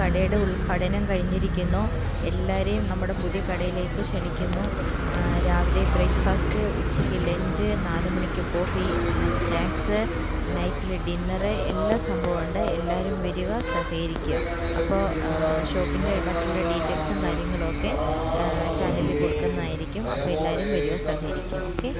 കടയുടെ ഉദ്ഘാടനം കഴിഞ്ഞിരിക്കുന്നു. എല്ലാവരെയും നമ്മുടെ പുതിയ കടയിലേക്ക് ക്ഷണിക്കുന്നു. രാവിലെ ബ്രേക്ക്ഫാസ്റ്റ് ഉച്ചയ്ക്ക് ലഞ്ച് നാല് മണിക്ക് കോഫി സ്നാക്സ് നൈറ്റിൽ ഡിന്നറ് എല്ലാ സംഭവമുണ്ട്. എല്ലാവരും വരിക സഹകരിക്കുക. അപ്പോൾ ഷോപ്പിന്റെ മറ്റുള്ള ഡീറ്റെയിൽസും കാര്യങ്ങളൊക്കെ ചാനലിൽ കൊടുക്കുന്നതായിരിക്കും. അപ്പോൾ എല്ലാവരും വരിക സഹകരിക്കും ഓക്കെ?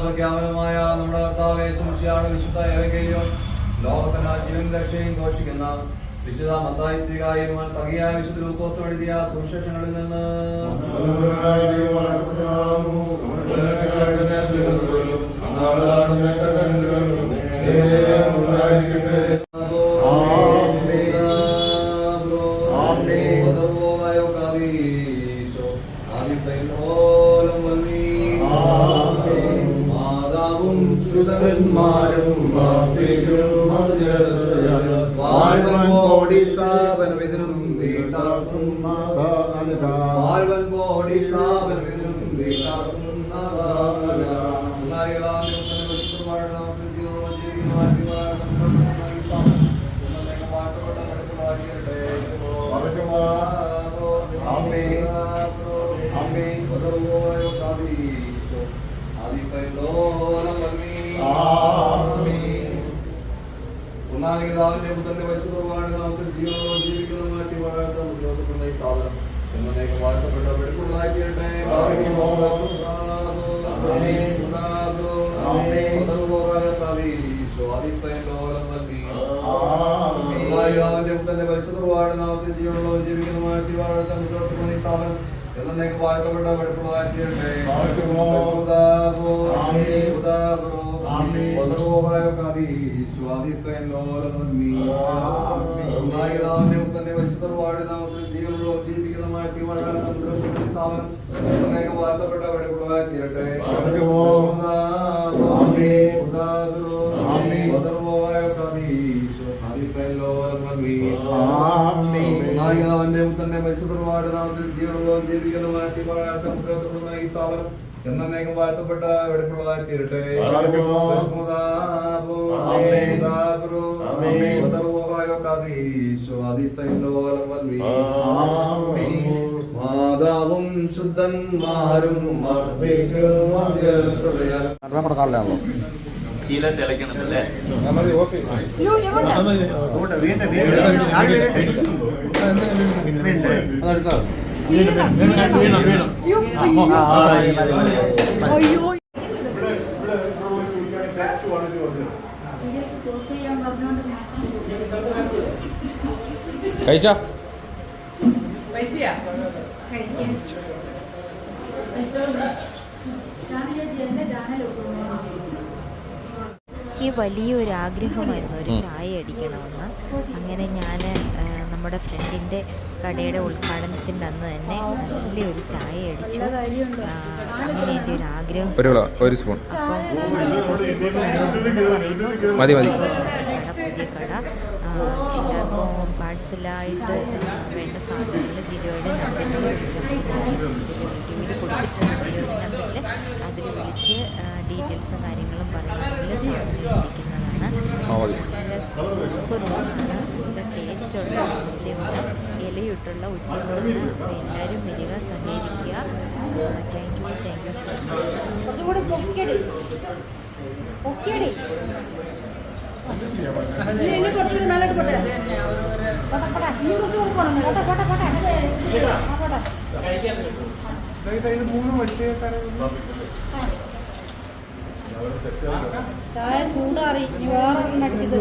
പ്രഖ്യാപനമായ നമ്മുടെ കർത്താവെ സൂക്ഷിയാണ് വിശുദ്ധ ഏവകയും ലോകത്തിന് ജീവൻ രക്ഷയും ഘോഷിക്കുന്ന വിശുദ്ധ മത്തായിത്രികായും സഹിയായ വിശുദ്ധ രൂപോത്വം എഴുതിയ സുവിശേഷങ്ങളിൽ നിന്ന്. മാതാവും ശ്രുതന്മാരും വാഴ്വൻ കോടി സ്ഥാപനമിതിനും നീട്ടാക്കും വാഴ്വൻ കോടി സ്ഥാപനമിതിനും നീട്ടാക്കും ഒന്നാലിതാവിന്റെ പുത്രന്റെ പരിശുദ്ധമാണ് നമുക്ക് ജീവനോ ജീവിക്കുന്ന മാറ്റി വാഴാത്ത മുന്നോട്ടുള്ള ഈ സാധനം. എന്നേക്ക് വാഴ്ത്തപ്പെട്ട വെടുപ്പുള്ളതായി തീരട്ടെ. അവന്റെ പുത്രന്റെ പരിശുദ്ധമാണ് നാമത്തിൽ ജീവനോ ജീവിക്കുന്ന മാറ്റി വാഴാത്ത മുന്നോട്ടുള്ള ഈ സാധനം. എന്നേക്ക് വാഴ്ത്തപ്പെട്ട വെടുപ്പുള്ളതായി തീരട്ടെ. അവന്റെ മുത്തന്റെ പരിശുദ്ധമായ നാമത്തിൽ ജീവനുള്ള ജീവിക്കുന്ന മാറ്റി പറയാത്ത മുദ്രത്തുള്ള ഈ സ്ഥാപനം. എന്നേക്കും വാഴ്ത്തപ്പെട്ട വെടിപ്പുള്ളതായി തീരട്ടെ മാതാവും ശുദ്ധന്മാരും ശീല തിളയ്ക്കണമല്ലേ കഴിച്ചോ? എനിക്ക് വലിയൊരു ആഗ്രഹമായിരുന്നു ഒരു ചായ അടിക്കണമെന്ന്. അങ്ങനെ ഞാൻ നമ്മുടെ ഫ്രണ്ടിന്റെ കടയുടെ ഉദ്ഘാടനത്തിന്റെ അന്ന് തന്നെ നല്ലൊരു ചായ അടിച്ചു. അങ്ങനെ എന്റെ ഒരു ആഗ്രഹം ഒരു സ്പൂൺ. അപ്പം മതി, കട എല്ലാവർക്കും പാഴ്സലായിട്ട് വേണ്ട സാധനങ്ങൾ ജിജോയുടെ നമ്പറിൽ വിളിച്ചിട്ട് വീഡിയോയിൽ കൊടുത്തിട്ടുണ്ട് ജിജോയുടെ നമ്പറിൽ അതിൽ വിളിച്ച് ഡീറ്റെയിൽസും കാര്യങ്ങളും പറയുകയാണെങ്കിൽ സാധനം നല്ല സൂപ്പർ ഊണാണ്. നല്ല ടേസ്റ്റുള്ള ഉച്ചയൂണ്. ഇലയിട്ടുള്ള ഉച്ചയൂണ്. എല്ലാവരും വരിക സഹകരിക്കുക. Thank you thank you so much പൊക്കിയടി. ഇനി കുറച്ചുകൂടി മേലോട്ട് പോട്ടെ? ഇനി കുറച്ച് കൊടുക്കണം ചായ ചൂടാറി. വേറെ അടിച്ചിട്ട്.